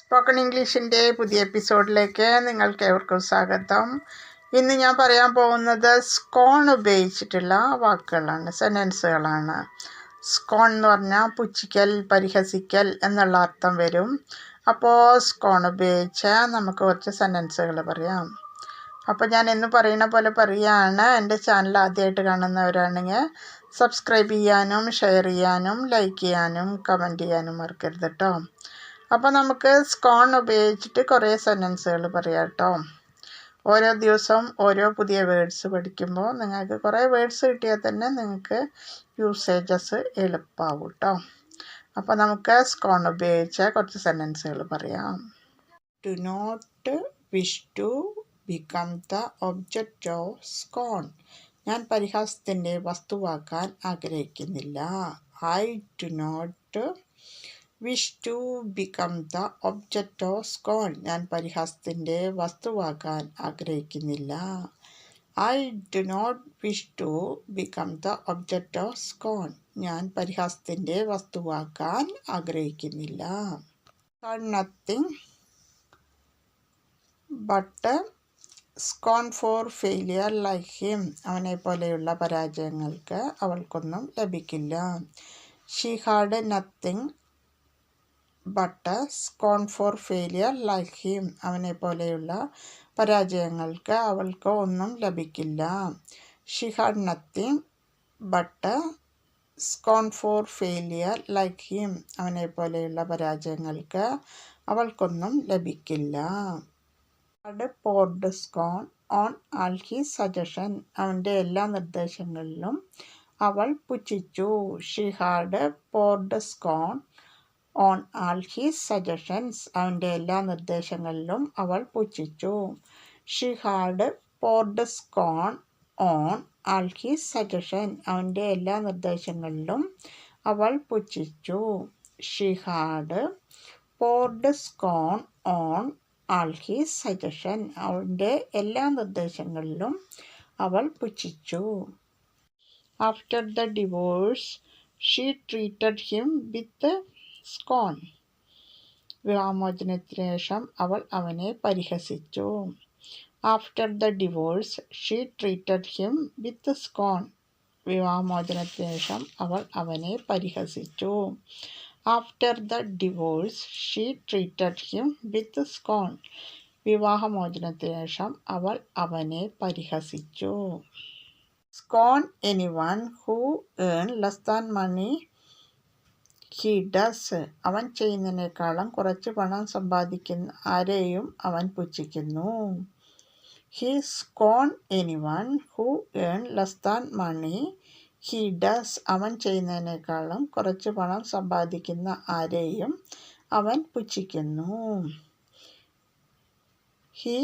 Spoken ഇംഗ്ലീഷിന്റെ പുതിയ എപ്പിസോഡിലേക്ക് നിങ്ങൾക്ക് ഏവർക്കും സ്വാഗതം. ഇന്ന് ഞാൻ പറയാൻ പോകുന്നത് സ്കോൺ ഉപയോഗിച്ചിട്ടുള്ള വാക്കുകളാണ് സെന്റൻസുകളാണ് സ്കോൺ എന്ന് പറഞ്ഞാൽ പുച്ഛിക്കൽ പരിഹസിക്കൽ എന്നുള്ള അർത്ഥം വരും. അപ്പോൾ സ്കോൺ ഉപയോഗിച്ച് നമുക്ക് കുറച്ച് സെന്റൻസുകൾ പറയാം. അപ്പോൾ ഞാൻ എന്ന് പറയുന്ന പോലെ പറയുകയാണ്. എന്റെ ചാനൽ ആദ്യമായിട്ട് കാണുന്നവരാണെങ്കിൽ സബ്സ്ക്രൈബ് ചെയ്യാനും ഷെയർ ചെയ്യാനും ലൈക്ക് ചെയ്യാനും കമന്റ് ചെയ്യാനും മറക്കരുത് കേട്ടോ അപ്പോൾ നമുക്ക് സ്കോൺ ഉപയോഗിച്ചിട്ട് കുറേ സെന്റൻസുകൾ പറയാം കേട്ടോ ഓരോ ദിവസവും ഓരോ പുതിയ വേർഡ്സ് പഠിക്കുമ്പോൾ നിങ്ങൾക്ക് കുറേ വേർഡ്സ് കിട്ടിയാൽ തന്നെ നിങ്ങൾക്ക് യൂസേജസ് എളുപ്പമാവും കേട്ടോ അപ്പോൾ നമുക്ക് സ്കോൺ ഉപയോഗിച്ച കുറച്ച് സെന്റൻസുകൾ പറയാം. Do not wish to become the object of scorn ഞാൻ പരിഹാസത്തിന്റെ വസ്തുവാക്കാൻ ആഗ്രഹിക്കുന്നില്ല. I do not wish to become the object of scorn ഞാൻ പരിഹാസത്തിന്റെ വസ്തുവാകാൻ ആഗ്രഹിക്കുന്നില്ല. I do not wish to become the object of scorn ഞാൻ പരിഹാസത്തിന്റെ വസ്തുവാക്കാൻ ആഗ്രഹിക്കുന്നില്ല. Nothing but scorn for failure like him അവനെ പോലെയുള്ള പരാജയങ്ങൾക്ക് അവൾക്കൊന്നും ലഭിക്കില്ല. She had nothing but scorn for failure like him. അവനെ പോലെയുള്ള പരാജയങ്ങൾക്ക് അവൾക്ക് ഒന്നും ലഭിക്കില്ല. She had nothing. But scorn for failure like him. അവനെ പോലെയുള്ള പരാജയങ്ങൾക്ക് അവൾക്കൊന്നും ലഭിക്കില്ല. Had poured scorn on all his suggestion. അവന്റെ എല്ലാ നിർദ്ദേശങ്ങളിലും അവൾ പുച്ഛിച്ചു. She had poured scorn on all his suggestions അവന്റെ എല്ലാ നിർദ്ദേശങ്ങളിലും അവൾ പുച്ഛിച്ചു. She had poured scorn on all his suggestion അവന്റെ എല്ലാ നിർദ്ദേശങ്ങളിലും അവൾ പുച്ഛിച്ചു. She had poured scorn on all his suggestion അവന്റെ എല്ലാ നിർദ്ദേശങ്ങളിലും അവൾ പുച്ഛിച്ചു. After the divorce she treated him with scorn. വിവാഹമോചനത്തിന് ശേഷം അവൾ അവനെ പരിഹസിച്ചു. After the divorce she treated him with scorn വിവാഹമോചനത്തിന് ശേഷം അവൾ അവനെ പരിഹസിച്ചു. After the divorce she treated him with scorn വിവാഹമോചനത്തിന് ശേഷം അവൾ അവനെ പരിഹസിച്ചു. Scorn anyone who earn less than money he does അവൻ ചെയ്യുന്നതിനേക്കാളും കുറച്ച് പണം സമ്പാദിക്കുന്ന ആരെയും അവൻ പുച്ഛിക്കുന്നു. He scorn anyone who earn less than money he does അവൻ ചെയ്യുന്നതിനേക്കാളും കുറച്ച് പണം സമ്പാദിക്കുന്ന ആരെയും അവൻ പുച്ഛിക്കുന്നു. He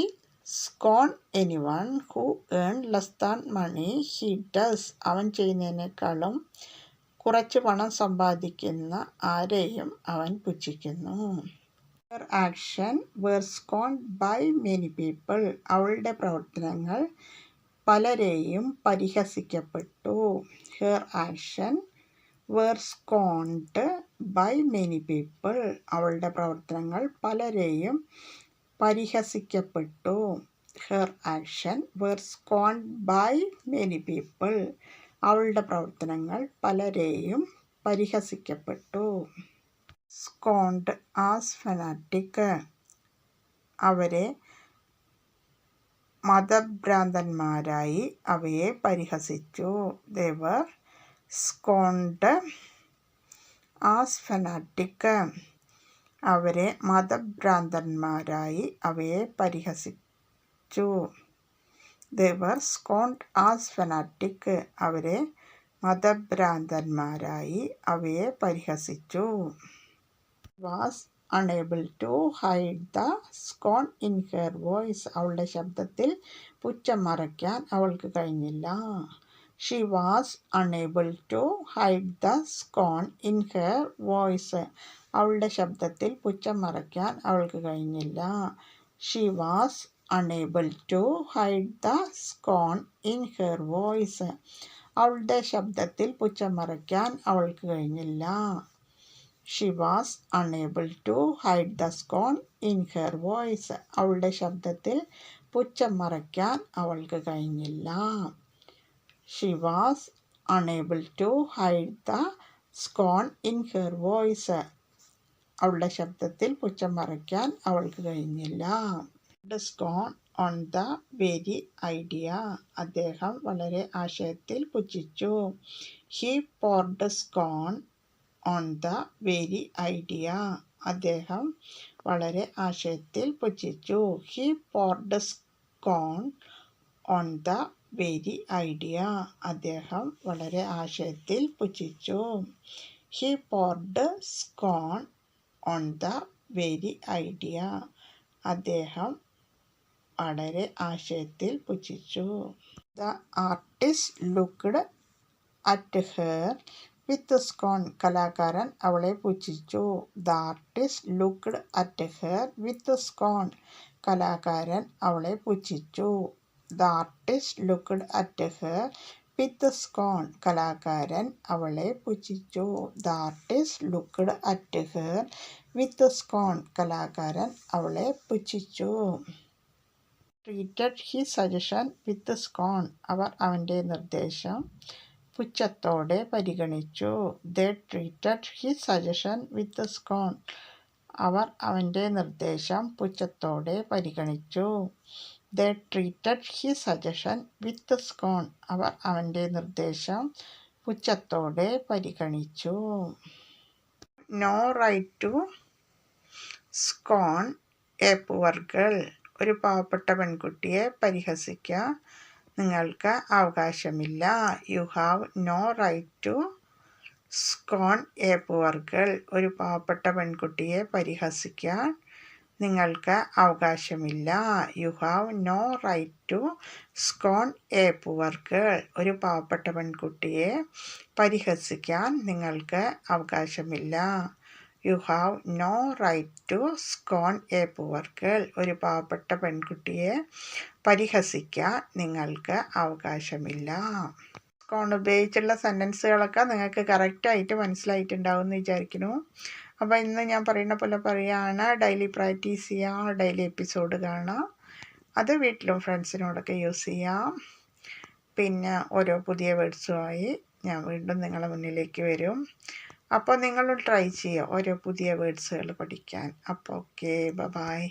scorn anyone who earn less than money he does അവൻ ചെയ്യുന്നതിനേക്കാളും കുറച്ച് പണം സമ്പാദിക്കുന്ന ആരെയും അവൻ പുച്ഛിക്കുന്നു. Action were scorn by many people അവളുടെ പ്രവർത്തനങ്ങൾ പലരെയും പരിഹസിക്കപ്പെട്ടു. Her action were scorned by many people അവളുടെ പ്രവർത്തനങ്ങൾ പലരെയും പരിഹസിക്കപ്പെട്ടു. Her action were scorned by many people അവളുടെ പ്രവർത്തനങ്ങൾ പലരെയും പരിഹസിക്കപ്പെട്ടു. സ്കോണ്ട് ആസ് ഫനാറ്റിക്. അവരെ മതഭ്രാന്തന്മാരായി അവയെ പരിഹസിച്ചു. They were scorned as fanatic. അവരെ മതഭ്രാന്തന്മാരായി അവയെ പരിഹസിച്ചു. They were scorned as fanatic. അവരെ മതഭ്രാന്തന്മാരായി അവയെ പരിഹസിച്ചു. Was unable to hide the scorn in her voice. അവളുടെ ശബ്ദത്തിൽ പുച്ഛം മറയ്ക്കാൻ അവൾക്ക് കഴിഞ്ഞില്ല. She was unable to hide the scorn in her voice. അവളുടെ ശബ്ദത്തിൽ പുച്ഛം മറയ്ക്കാൻ അവൾക്ക് കഴിഞ്ഞില്ല. She was unable to hide the scorn in her voice അവളുടെ ശബ്ദത്തിൽ പുച്ഛം മറയ്ക്കാൻ അവൾക്ക് കഴിഞ്ഞില്ല. She was unable to hide the scorn in her voice അവളുടെ ശബ്ദത്തിൽ പുച്ഛം മറയ്ക്കാൻ അവൾക്ക് കഴിഞ്ഞില്ല. She was unable to hide the scorn in her voice അവളുടെ ശബ്ദത്തിൽ പുച്ഛം മറയ്ക്കാൻ അവൾക്ക് കഴിഞ്ഞില്ല. The scorn on the very idea അദ്ദേഹം വളരെ ആശയത്തിൽ പുച്ഛിച്ചു. He poured scorn on the very idea അദ്ദേഹം വളരെ ആശയത്തിൽ പുച്ഛിച്ചു. He poured scorn on the very idea അദ്ദേഹം വളരെ ആശയത്തിൽ പുച്ഛിച്ചു. He poured scorn on the very idea അദ്ദേഹം വളരെ ആശയത്തിൽ പുച്ഛിച്ചു. The artist looked at her with scorn കലാകാരൻ അവളെ പുച്ഛിച്ചു. The artist looked at her with scorn കലാകാരൻ അവളെ പുച്ഛിച്ചു. The artist looked at her with scorn കലാകാരൻ അവളെ പുച്ഛിച്ചു. The artist looked at her with scorn കലാകാരൻ അവളെ പുച്ഛിച്ചു. Treated his suggestion with scorn അവർ അവന്റെ നിർദ്ദേശം പുച്ഛത്തോടെ പരിഗണിച്ചു. They treated his suggestion with scorn അവർ അവന്റെ നിർദ്ദേശം പുച്ഛത്തോടെ പരിഗണിച്ചു. They treated his suggestion with scorn അവർ അവന്റെ നിർദ്ദേശം പുച്ഛത്തോടെ പരിഗണിച്ചു. No right to scorn a poor girl ഒരു പാവപ്പെട്ട പെൺകുട്ടിയെ പരിഹസിക്കാൻ നിങ്ങൾക്ക് അവകാശമില്ല. You have no right to scorn a poor girl ഒരു പാവപ്പെട്ട പെൺകുട്ടിയെ പരിഹസിക്കാൻ നിങ്ങൾക്ക് അവകാശമില്ല. You have no right to scorn a poor girl ഒരു പാവപ്പെട്ട പെൺകുട്ടിയെ പരിഹസിക്കാൻ നിങ്ങൾക്ക് അവകാശമില്ല. You have no right to scorn a poor girl ഒരു പാവപ്പെട്ട പെൺകുട്ടിയെ പരിഹസിക്കാൻ നിങ്ങൾക്ക് അവകാശമില്ല. സ്കോൺ ഉപയോഗിച്ചുള്ള സെന്റൻസുകളൊക്കെ നിങ്ങൾക്ക് കറക്റ്റായിട്ട് മനസ്സിലായിട്ടുണ്ടാവും എന്ന് വിചാരിക്കുന്നു. അപ്പോൾ ഇന്ന് ഞാൻ പറയുന്ന പോലെ പറയുകയാണ് ഡെയിലി പ്രാക്ടീസ് ചെയ്യാം ഡെയിലി എപ്പിസോഡ് കാണാം. അത് വീട്ടിലും ഫ്രണ്ട്സിനോടൊക്കെ യൂസ് ചെയ്യാം. പിന്നെ ഓരോ പുതിയ വേർഡ്സുമായി ഞാൻ വീണ്ടും നിങ്ങളുടെ മുന്നിലേക്ക് വരും. അപ്പോൾ നിങ്ങളും ട്രൈ ചെയ്യുക ഓരോ പുതിയ വേഡ്സുകൾ പഠിക്കാൻ. അപ്പോൾ ഓക്കെ ബൈ